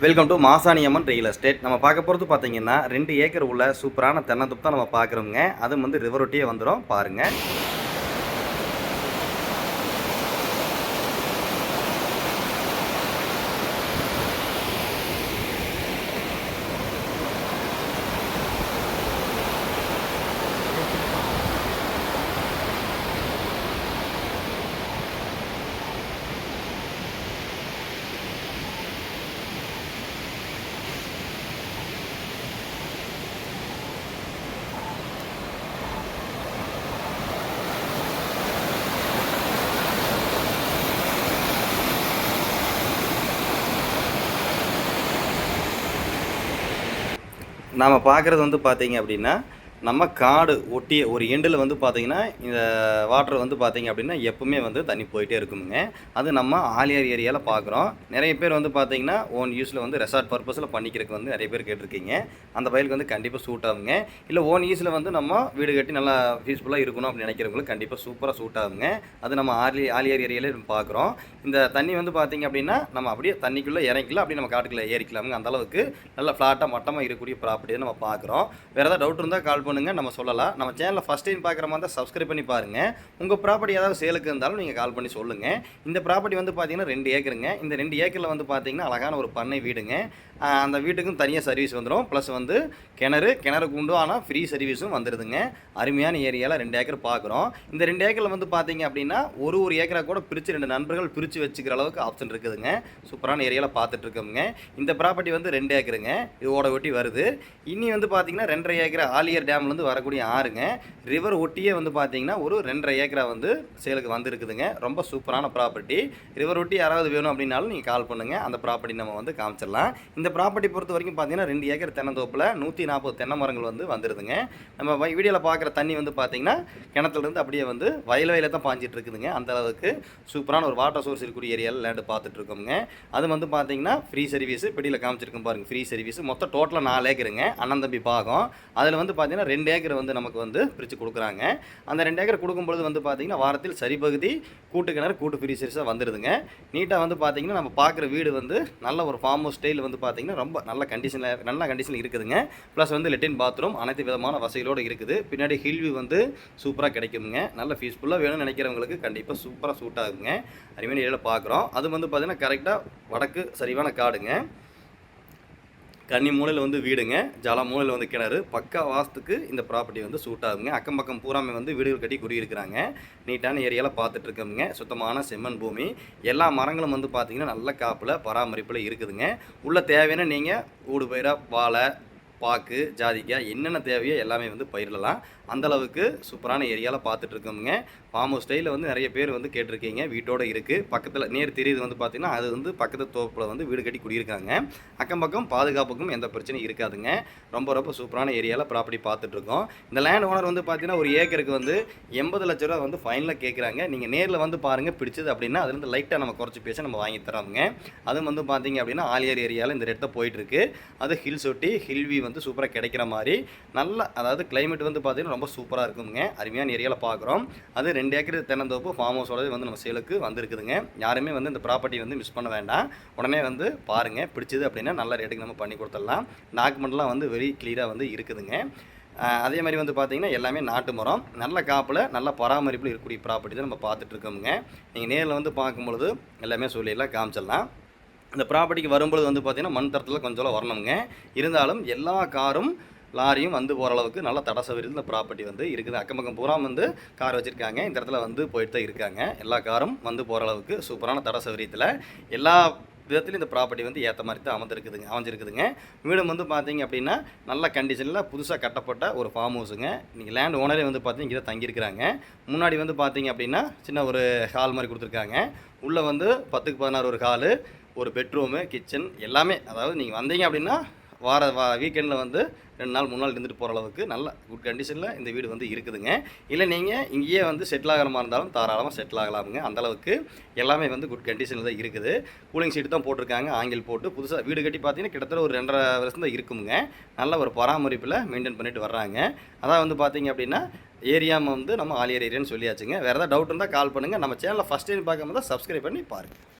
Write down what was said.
Welcome to Masaniamman real estate நம்ம பார்க்க போகிறது பார்த்தீங்கன்னா ரெண்டு ஏக்கர் உள்ள சூப்பரான தென்னந்தோப்பு தான் நம்ம பார்க்குறோங்க. அதுவும் வந்து ரிவர் ஒட்டியே வந்துடும் பாருங்கள் நாம் பார்க்குறது வந்து பார்த்தீங்க அப்படின்னா நம்ம காடு ஒட்டிய ஒரு எண்டில் வந்து பார்த்தீங்கன்னா இந்த வாட்டர் வந்து பார்த்திங்க அப்படின்னா எப்பவுமே வந்து தண்ணி போயிட்டே இருக்குமுங்க. அது நம்ம ஆலியார் ஏரியாவில் பார்க்குறோம் நிறைய பேர் வந்து பார்த்தீங்கன்னா ஓன் யூஸில் வந்து ரெசார்ட் பர்பஸில் பண்ணிக்கிறதுக்கு வந்து நிறைய பேர் கேட்டிருக்கீங்க. அந்த பயிலுக்கு வந்து கண்டிப்பாக சூட் ஆகுங்க. இல்லை ஓன் யூஸில் வந்து நம்ம வீடு கட்டி நல்லா பீஸ்ஃபுல்லாக இருக்கணும் அப்படின்னு நினைக்கிறவங்களுக்கு கண்டிப்பாக சூப்பராக சூட் ஆகுங்க. அது நம்ம ஆலி ஆலியார் ஏரியாவில் பார்க்குறோம் இந்த தண்ணி வந்து பார்த்திங்க அப்படின்னா நம்ம அப்படியே தண்ணிக்குள்ளே இறங்கிக்கலாம் அப்படியே நம்ம காட்டுக்குள்ளே ஏறிக்கலாமுங்க. அந்தளவுக்கு நல்லா ஃப்ளாட்டாக மட்டமாக இருக்கக்கூடிய ப்ராப்பர்ட்டியை நம்ம பார்க்குறோம் வேறு ஏதாவது டவுட் இருந்தால் கால் பண்ணுங்க நம்ம சொல்லலாம். நம்ம சேனலில் ஃபஸ்ட் டைம் பார்க்குற மாதிரி தான் சப்ஸ்கிரைப் பண்ணி பாருங்கள் உங்கள் ப்ராப்பர்ட்டி ஏதாவது சேலுக்கு இருந்தாலும் நீங்கள் கால் பண்ணி சொல்லுங்கள் இந்த ப்ராப்பர்ட்டி வந்து பார்த்தீங்கன்னா ரெண்டு ஏக்கருங்க இந்த ரெண்டு ஏக்கரில் வந்து பார்த்தீங்கன்னா அழகான ஒரு பண்ணை வீடுங்க. அந்த வீட்டுக்கும் தனியாக சர்வீஸ் வந்துடும் ப்ளஸ் வந்து கிணறு கிணறுக்கு உண்டு ஆனால் ஃப்ரீ சர்வீஸும் வந்துடுதுங்க அருமையான ஏரியாவில் ரெண்டு ஏக்கர் பார்க்குறோம் இந்த ரெண்டு ஏக்கரில் வந்து பார்த்தீங்க அப்படின்னா ஒரு ஒரு ஏக்கரை கூட பிரித்து ரெண்டு நண்பர்கள் பிரித்து வச்சுக்கிற அளவுக்கு ஆப்ஷன் இருக்குதுங்க. சூப்பரான ஏரியாவில் பார்த்துட்ருக்கோமுங்க இந்த ப்ராப்பர்ட்டி வந்து ரெண்டு ஏக்கருங்க. இது ஓட ஒட்டி வருது. இனி வந்து பார்த்தீங்கன்னா ரெண்டரை ஏக்கர் ஆலியர் டேம்லேருந்து வரக்கூடிய ஆறுங்க. ரிவர் ஒட்டியே வந்து பார்த்தீங்கன்னா ஒரு ரெண்டரை ஏக்கரை வந்து சேலுக்கு வந்திருக்குதுங்க. ரொம்ப சூப்பரான ப்ராப்பர்ட்டி ரிவர் ஒட்டி யாராவது வேணும் அப்படின்னாலும் நீங்கள் கால் பண்ணுங்கள் அந்த ப்ராப்பர்ட்டி நம்ம வந்து காமிச்சிடலாம். இந்த இந்த ப்ராப்பர்ட்டி பொறுத்த வரைக்கும் பார்த்தீங்கன்னா ரெண்டு ஏக்கர் தென்னந்தோப்பில் நூற்றி நாற்பது தென்னை மரங்கள் வந்து வந்துடுதுங்க நம்ம வீடியோவில் பார்க்குற தண்ணி வந்து பார்த்தீங்கன்னா கிணத்துலேருந்து அப்படியே வந்து வயல் வயலில் தான் பாஞ்சிட்டு இருக்குதுங்க. அந்த அளவுக்கு சூப்பரான ஒரு வாட்டர் சோர்ஸ் இருக்கக்கூடிய ஏரியாவில் லேண்டு பார்த்துட்டு இருக்கோங்க அது வந்து பார்த்தீங்கன்னா ஃப்ரீ சர்வீஸ் பெட்டியில் காமிச்சிருக்கோம் பாருங்க ஃப்ரீ சர்வீஸ் மொத்தம் டோட்டலாக நாலு ஏக்கருங்க அண்ணன் தம்பி பாகம். அதில் வந்து பார்த்தீங்கன்னா ரெண்டு ஏக்கர் வந்து நமக்கு வந்து பிரித்து கொடுக்குறாங்க. அந்த ரெண்டு ஏக்கர் கொடுக்கும்பொழுது வந்து பார்த்தீங்கன்னா வாரத்தில் சரிபகுதி கூட்டு கிணறு கூட்டு ஃப்ரீ சர்வீஸாக வந்துடுதுங்க நீட்டாக வந்து பார்த்தீங்கன்னா நம்ம பார்க்குற வீடு வந்து நல்ல ஒரு ஃபார்ம் ஹவுஸ் ஸ்டைல் வந்து பார்த்தீங்கன்னா ரொம்ப நல்ல கண்டிஷனில் நல்ல கண்டிஷனில் இருக்குதுங்க. ப்ளஸ் வந்து லெட்டின் பாத்ரூம் அனைத்து விதமான வசதிகளோடு இருக்குது. பின்னாடி ஹில்வி வந்து சூப்பராக கிடைக்குங்க நல்ல ஃபீஸ்ஃபுல்லாக வேணும்னு நினைக்கிறவங்களுக்கு கண்டிப்பாக சூப்பராக சூட் ஆகுங்க. அருமையான ஏரியாவில் பார்க்குறோம் அது வந்து பார்த்தீங்கன்னா கரெக்டாக வடக்கு சரிவான காடுங்க. கன்னி மூலையில் வந்து வீடுங்க. ஜல மூலையில் வந்து கிணறு. பக்கா வாஸ்துக்கு இந்த ப்ராப்பர்ட்டி வந்து சூட் ஆகுங்க அக்கம் பக்கம் பூராமே வந்து வீடுகள் கட்டி குடியிருக்கிறாங்க. நீட்டான ஏரியாவில் பார்த்துட்டு இருக்கோமுங்க. சுத்தமான செம்மண் பூமி. எல்லா மரங்களும் வந்து பார்த்தீங்கன்னா நல்ல காப்பில் பராமரிப்பில் இருக்குதுங்க. உள்ள தேவையான நீங்கள் ஊடு பயிராக வாழை பாக்கு ஜாதிக்காய் என்னென்ன தேவையோ எல்லாமே வந்து பயிரிடலாம். அந்தளவுக்கு சூப்பரான ஏரியாவில் பார்த்துட்டு இருக்கோமுங்க ஃபார்ம் ஹவுஸ் ஸ்டைலில் வந்து நிறைய பேர் வந்து கேட்டிருக்கீங்க. வீட்டோட இருக்குது பக்கத்தில் நேர் தெரியுது வந்து பார்த்தீங்கன்னா அது வந்து பக்கத்து தோப்பில் வந்து வீடு கட்டி குடியிருக்காங்க. அக்கம் பக்கம் பாதுகாப்புக்கும் எந்த பிரச்சனையும் இருக்காதுங்க. ரொம்ப ரொம்ப சூப்பரான ஏரியாவில் ப்ராப்பர்ட்டி பார்த்துட்ருக்கோம் இந்த லேண்ட் ஓனர் வந்து பார்த்தீங்கன்னா ஒரு ஏக்கருக்கு வந்து எண்பது லட்ச ரூபா வந்து ஃபைனலாக கேட்குறாங்க நீங்கள் நேரில் வந்து பாருங்கள் பிடிச்சது அப்படின்னா அதுலேருந்து லைட்டாக நம்ம குறைச்சி பேச நம்ம வாங்கி தரோங்க அதுவும் வந்து பார்த்தீங்க அப்படின்னா ஆலியார் ஏரியாவில் இந்த இடத்த போயிட்டுருக்கு. அது ஹில்ஸ் ஒட்டி ஹில்வி வந்து சூப்பராக கிடைக்கிற மாதிரி நல்ல அதாவது கிளைமேட் வந்து பார்த்தீங்கன்னா ரொம்ப சூப்பராக இருக்குங்க. அருமையான ஏரியாவில் பார்க்குறோம் அது ரெண்டு ஏக்கர் தென்னந்தோப்பு ஃபார்ம் ஹவுஸோட வந்து நம்ம சேலுக்கு வந்துருக்குதுங்க. யாருமே வந்து இந்த ப்ராப்பர்ட்டி வந்து மிஸ் பண்ண வேண்டாம். உடனே வந்து பாருங்கள் பிடிச்சது அப்படின்னா நல்ல ரேட்டுக்கு நம்ம பண்ணி கொடுத்துடலாம். டாக்குமெண்ட்லாம் வந்து வெரி கிளியராக வந்து இருக்குதுங்க. அதே மாதிரி வந்து பார்த்தீங்கன்னா எல்லாமே நாட்டு மரம். நல்ல காப்பில் நல்ல பராமரிப்பில் இருக்கக்கூடிய ப்ராப்பர்ட்டி தான் நம்ம பார்த்துட்டு இருக்கோமுங்க. நீங்கள் நேரில் வந்து பார்க்கும்பொழுது எல்லாமே சொல்லிடலாம் காமிச்சிடலாம். இந்த ப்ராப்பர்ட்டிக்கு வரும்பொழுது வந்து பார்த்தீங்கன்னா மண் தரத்தில் கொஞ்சம் வரணுங்க இருந்தாலும் எல்லா காரும் லாரியும் வந்து போகிற அளவுக்கு நல்ல தட சௌகரியத்தில் இந்த ப்ராப்பர்ட்டி வந்து இருக்குது. அக்கம் பக்கம் பூரா வந்து கார் வச்சுருக்காங்க. இந்த இடத்துல வந்து போயிட்டு தான் இருக்காங்க. எல்லா காரும் வந்து போகிற அளவுக்கு சூப்பரான தட சௌகரியத்தில் எல்லா விதத்துலையும் இந்த ப்ராப்பர்ட்டி வந்து ஏற்ற மாதிரி தான் அமைஞ்சிருக்குதுங்க அமைஞ்சிருக்குதுங்க. வீடும் வந்து பார்த்தீங்க அப்படின்னா நல்ல கண்டிஷனில் புதுசாக கட்டப்பட்ட ஒரு ஃபார்ம் ஹவுஸுங்க நீங்கள் லேண்ட் ஓனரே வந்து பார்த்தீங்க இங்கே தான் தங்கியிருக்கிறாங்க. முன்னாடி வந்து பார்த்தீங்க அப்படின்னா சின்ன ஒரு ஹால் மாதிரி கொடுத்துருக்காங்க. உள்ளே வந்து பத்துக்கு பதினாறு ஒரு ஹாலு ஒரு பெட்ரூமு கிச்சன் எல்லாமே. அதாவது நீங்கள் வந்தீங்க அப்படின்னா வார வா வீக்கெண்டில் வந்து ரெண்டு நாள் மூணு நாள் இருந்துட்டு போகிற அளவுக்கு நல்ல குட் கண்டிஷனில் இந்த வீடு வந்து இருக்குதுங்க. இல்லை நீங்கள் இங்கேயே வந்து செட்டில் ஆகிற மாதிரி இருந்தாலும் தாராளமாக செட்டில் ஆகலாமுங்க. அந்தளவுக்கு எல்லாமே வந்து குட் கண்டிஷனில் தான் இருக்குது. கூலிங் சீட்டு தான் போட்டிருக்காங்க ஆங்கில் போட்டு. புதுசாக வீடு கட்டி பார்த்தீங்கன்னா கிட்டத்தட்ட ஒரு ரெண்டரை வருஷம் தான் இருக்குங்க நல்ல ஒரு பராமரிப்பில் மெயின்டைன் பண்ணிட்டு வர்றாங்க. அதான் வந்து பார்த்தீங்க அப்படின்னா ஏரியா வந்து நம்ம ஆலியர் ஏரியான்னு சொல்லியாச்சுங்க. வேறு ஏதாவது டவுட் இருந்தால் கால் பண்ணுங்கள் நம்ம சேனலில் ஃபஸ்ட் டைம் பார்க்கும்போது சப்ஸ்கிரைப் பண்ணி பாருங்கள்